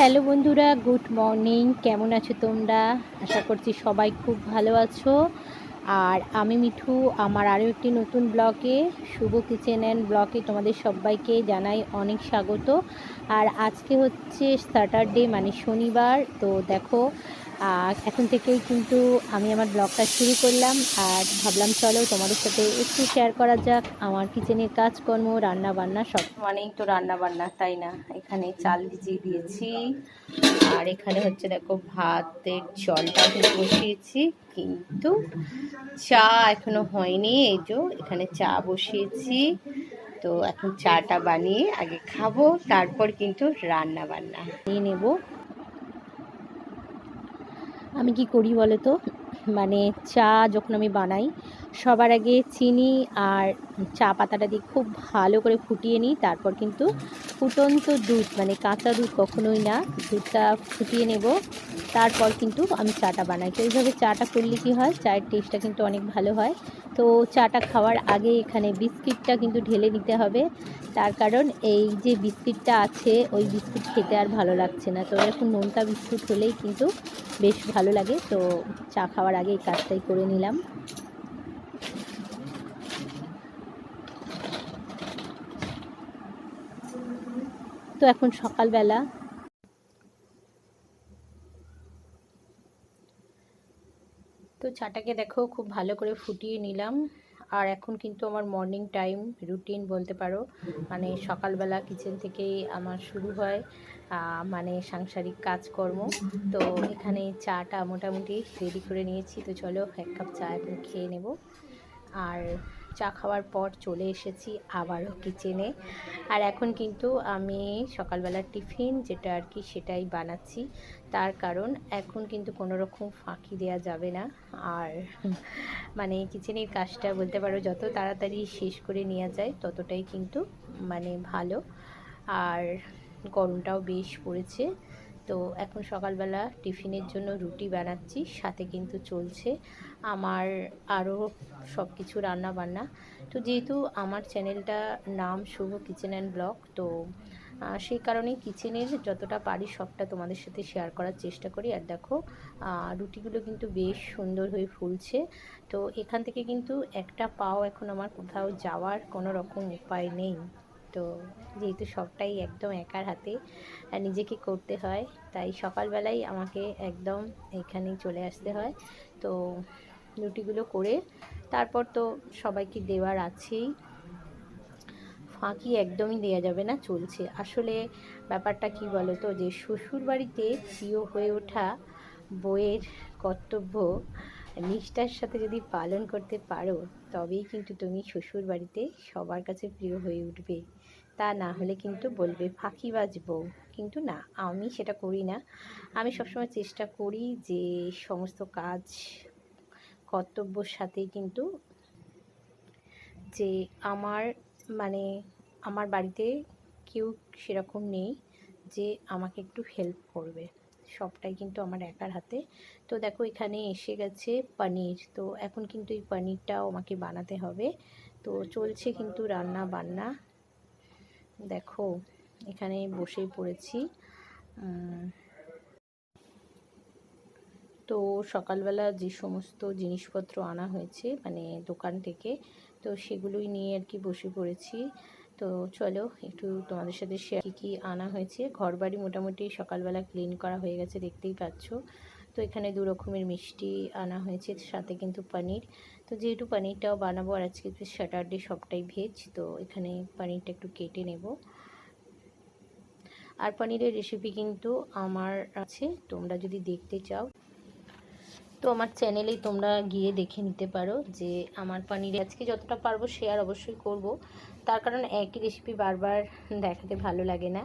Hello বন্ধুরা, good morning. কেমন আছো তোমরা? আশা করছি সবাই খুব ভালো আছো। আর আমি মিঠু, আমার আরও একটি নতুন ব্লকে শুভ কিচেন অ্যান্ড ব্লকে তোমাদের সবাইকে জানাই অনেক স্বাগত। আর আজকে হচ্ছে স্যাটারডে মানে শনিবার। তো দেখো আহ, এখন থেকেই কিন্তু আমি আমার ব্লগটা শুরু করলাম আর ভাবলাম চলো তোমাদের সাথে একটু শেয়ার করা যাক আমার কিচেনের কাজকর্ম রান্না বান্না সব। মানেই তো রান্না বান্না তাই না? এখানে চাল ভিজিয়ে দিয়েছি আর এখানে হচ্ছে দেখো ভাতের জলটা বসিয়েছি কিন্তু চা এখনও হয়নি এই যে এখানে চা বসিয়েছি। তো এখন চাটা বানিয়ে আগে খাব তারপর কিন্তু রান্না বান্না নিয়ে নেব। আমি কি করি বলো তো মানে চা যখন আমি বানাই সবার আগে চিনি আর চা পাতাটা দিয়ে খুব ভালো করে ফুটিয়ে নিই, তারপর কিন্তু ফুটন্ত দুধ মানে কাঁচা দুধ কখনোই না, দুধটা ফুটিয়ে নেব। তারপর কিন্তু আমি চাটা বানাই। তো এইভাবে চাটা করলে কি হয়, চায়ের টেস্টটা কিন্তু অনেক ভালো হয়। তো চাটা খাওয়ার আগে এখানে বিস্কিটটা কিন্তু ঢেলে নিতে হবে। তার কারণ এই যে বিস্কিটটা আছে, ওই বিস্কিট খেতে আর ভালো লাগছে না। তো এরকম নোনতা বিস্কুট হলেই কিন্তু বেশ ভালো লাগে। তো চা খাওয়ার আগে এই কাজটাই করে নিলাম। তো এখন সকালবেলা। তো চাটাকে দেখো, খুব ভালো করে ফুটিয়ে নিলাম। আর এখন কিন্তু আমার মর্নিং টাইম রুটিন বলতে পারো। মানে সকালবেলা কিচেন থেকেই আমার শুরু হয় মানে সাংসারিক কাজকর্ম। তো এখানে চাটা মোটামুটি রেডি করে নিয়েছি। তো চলো এক কাপ চা এখন খেয়ে নেব। আর চা খাওয়ার পর চলে এসেছি আবারও কিচেনে আর এখন কিন্তু আমি সকালবেলার টিফিন যেটা আর কি সেটাই বানাচ্ছি। তার কারণ এখন কিন্তু কোনো রকম ফাঁকি দেওয়া যাবে না। আর মানে কিচেনের কাজটা বলতে পারো যত তাড়াতাড়ি শেষ করে নেওয়া যায় ততটাই কিন্তু মানে ভালো। আর গরমটাও বেশ পড়েছে। তো এখন সকালবেলা টিফিনের জন্য রুটি বানাচ্ছি, সাথে কিন্তু চলছে আমার আরও সব কিছু রান্না বান্না তো যেহেতু আমার চ্যানেলটা নাম শুভ কিচেন অ্যান্ড ব্লগ, তো সেই কারণেই কিচেনের যতটা পারি সবটা তোমাদের সাথে শেয়ার করার চেষ্টা করি। আর দেখো রুটিগুলো কিন্তু বেশ সুন্দর হয়ে ফুলছে। তো এখান থেকে কিন্তু একটা পাও এখন আমার কোথাও যাওয়ার কোনো রকম উপায় নেই। তো যেহেতু সবটাই একদম একার হাতে নিজেকে করতে হয়, তাই সকালবেলাই আমাকে একদম এখানেই চলে আসতে হয়। তো রুটিগুলো করে তারপর তো সবাইকে দেওয়ার আছেই। ফাঁকি একদমই দেওয়া যাবে না, চলছে। আসলে ব্যাপারটা কি বলো তো যে শ্বশুর বাড়িতে প্রিয় হয়ে ওঠা বইয়ের কর্তব্য নিষ্ঠার সাথে যদি পালন করতে পারো, তবেই কিন্তু তুমি শ্বশুর বাড়িতে সবার কাছে প্রিয় হয়ে উঠবে। তা না হলে কিন্তু বলবে, ফাঁকিবাজ বউ। কিন্তু না, আমি সেটা করি না। আমি সবসময় চেষ্টা করি যে সমস্ত কাজ, কর্তব্যর সাথে কিন্তু যে আমার মানে আমার বাড়িতে কেউ সেরকম নেই যে আমাকে একটু হেল্প করবে। সবটাই কিন্তু আমার একার হাতে। তো দেখো, এখানে এসে গেছে পনির। তো এখন কিন্তু এই পনিরটাও আমাকে বানাতে হবে। তো চলছে কিন্তু রান্না বান্না দেখো এখানে বসেই পড়েছি। তো সকালবেলা যে সমস্ত জিনিসপত্র আনা হয়েছে মানে দোকান থেকে, তো সেগুলোই নিয়ে আর কি বসে পড়েছি। তো চলো, একটু তোমাদের সাথে শেয়ার কী কী আনা হয়েছে। ঘর বাড়ি মোটামুটি সকালবেলা ক্লিন করা হয়ে গেছে, দেখতেই পাচ্ছ। তো এখানে দু রকমের মিষ্টি আনা হয়েছে সাথে কিন্তু পনির। তো যেহেতু পনিরটাও বানাবো আর আজকে স্যাটারডে সবটাই ভেজ তো এখানে পনিরটা একটু কেটে নেব। আর পনিরের রেসিপি কিন্তু আমার আছে, তোমরা যদি দেখতে চাও। তো আমার চ্যানেলেই তোমরা গিয়ে দেখে নিতে পারো যে আমার পনিরে আজকে যতটা পারব শেয়ার অবশ্যই করব। তার কারণ একই রেসিপি বারবার দেখাতে ভালো লাগে না।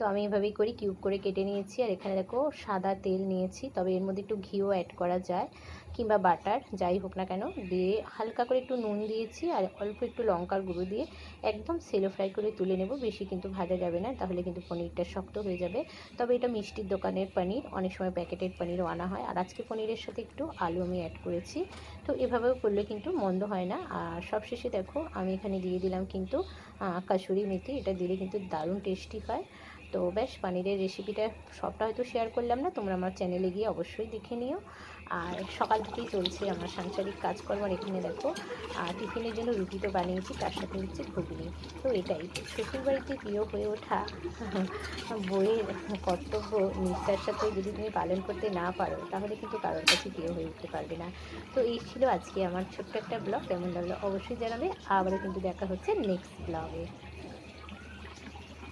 তো আমি এভাবেই করি কিউব করে কেটে নিয়েছি। আর এখানে দেখো সাদা তেল নিয়েছি। তবে এর মধ্যে একটু ঘিও অ্যাড করা যায় কিংবা বাটার যাই হোক না কেন। দিয়ে হালকা করে একটু নুন দিয়েছি আর অল্প একটু লঙ্কার গুঁড়ো দিয়ে একদম সেলো ফ্রাই করে তুলে নেব। বেশি কিন্তু ভাজা যাবে না, তাহলে কিন্তু পনিরটা শক্ত হয়ে যাবে। তবে এটা মিষ্টির দোকানের পনির, অনেক সময় প্যাকেটের পনিরও আনা হয়। আর আজকে পনিরের সাথে একটু আলু আমি অ্যাড করেছি। তো এভাবেও করলে কিন্তু মন্দ হয় না। আর সবশেষে দেখো আমি এখানে দিয়ে দিলাম কিন্তু কাসুরি মেথি। এটা দিলে কিন্তু দারুণ টেস্টি হয়। তো বেশ, পানিরের রেসিপিটা সবটা হয়তো শেয়ার করলাম না, তোমরা আমার চ্যানেলে গিয়ে অবশ্যই দেখে নিও। আর সকাল থেকেই চলছে আমার সাংসারিক কাজকর্ম, আর এখানে দেখো আর টিফিনের জন্য রুটি তো বানিয়েছি, তার সাথে হচ্ছে ঘুগনি। তো এটাই, শ্বশুরবাড়িতে প্রিয় হয়ে ওঠা বইয়ের কর্তব্য নিষ্ঠার সাথে যদি তুমি পালন করতে না পারো, তাহলে কিন্তু কারোর কাছে প্রিয় হয়ে উঠতে পারবে না। তো এই ছিল আজকে আমার ছোট্ট একটা ব্লগ কেমন লাগল অবশ্যই জানাবে। আবারও কিন্তু দেখা হচ্ছে নেক্সট ব্লগে